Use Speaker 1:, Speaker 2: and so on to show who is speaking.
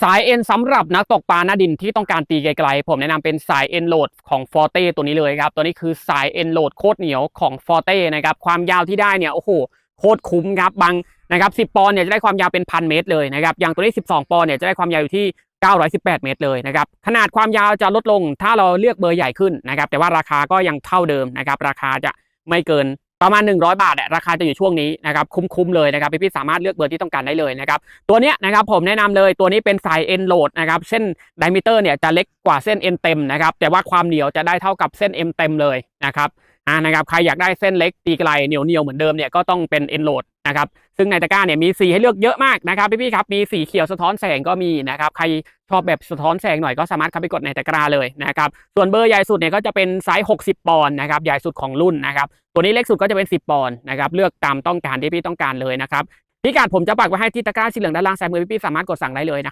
Speaker 1: สายเอ็นสำหรับนักตกปลาหน้าดินที่ต้องการตีไกลๆผมแนะนำเป็นสายเอ็นโหลดของฟอร์เต้ตัวนี้เลยครับตัวนี้คือสายเอ็นโหลดโคตรเหนียวของฟอร์เต้นะครับความยาวที่ได้เนี่ยโอ้โหโคตรคุ้มครับบางนะครับ10 ปอนด์เนี่ยจะได้ความยาวเป็นพันเมตรเลยนะครับอย่างตัวนี้ 12 ปอนด์เนี่ยจะได้ความยาวอยู่ที่ 918 เมตรเลยนะครับขนาดความยาวจะลดลงถ้าเราเลือกเบอร์ใหญ่ขึ้นนะครับแต่ว่าราคาก็ยังเท่าเดิมนะครับราคาจะไม่เกิน ประมาณ 100 บาทอะราคาจะอยู่ช่วงนี้นะครับคุ้มๆเลยนะครับพี่ๆสามารถเลือกเบอร์ที่ต้องการได้เลยนะครับตัวเนี้ยนะครับผมแนะนำเลยตัวนี้เป็นสายเอ็นโหลดนะครับเส้นไดมิเตอร์เนี่ยจะเล็กกว่าเส้นเอ็นเต็มนะครับแต่ว่าความเหนียวจะได้เท่ากับเส้นเอ็มเต็มเลยนะครับอ่านะครับใครอยากได้เส้นเล็กตีไกลเหนียวเหนียวเหมือนเดิมเนี่ยก็ต้องเป็นเอ็นโหลดนะครับซึ่งในตะกร้าเนี่ยมีสีให้เลือกเยอะมากนะครับพี่ๆครับมีสีเขียวสะท้อนแสงก็มีนะครับใครชอบแบบสะท้อนแสงหน่อยก็สามารถเข้าไปกดในตะกร้าเลยนะครับส่วนเบอร์ใหญ่สุดเนี่ยก็จะเป็นไซส์ 60 ปอนด์นะครับใหญ่สุดของรุ่นนะครับตัวนี้เล็กสุดก็จะเป็น 10 ปอนด์นะครับเลือกตามต้องการที่พี่ต้องการเลยนะครับพิกัดผมจะปักไว้ให้ที่ตะกร้าสีเหลืองด้านล่างซ้ายมือพี่ๆสามารถกดสั่งได้เลยนะครับ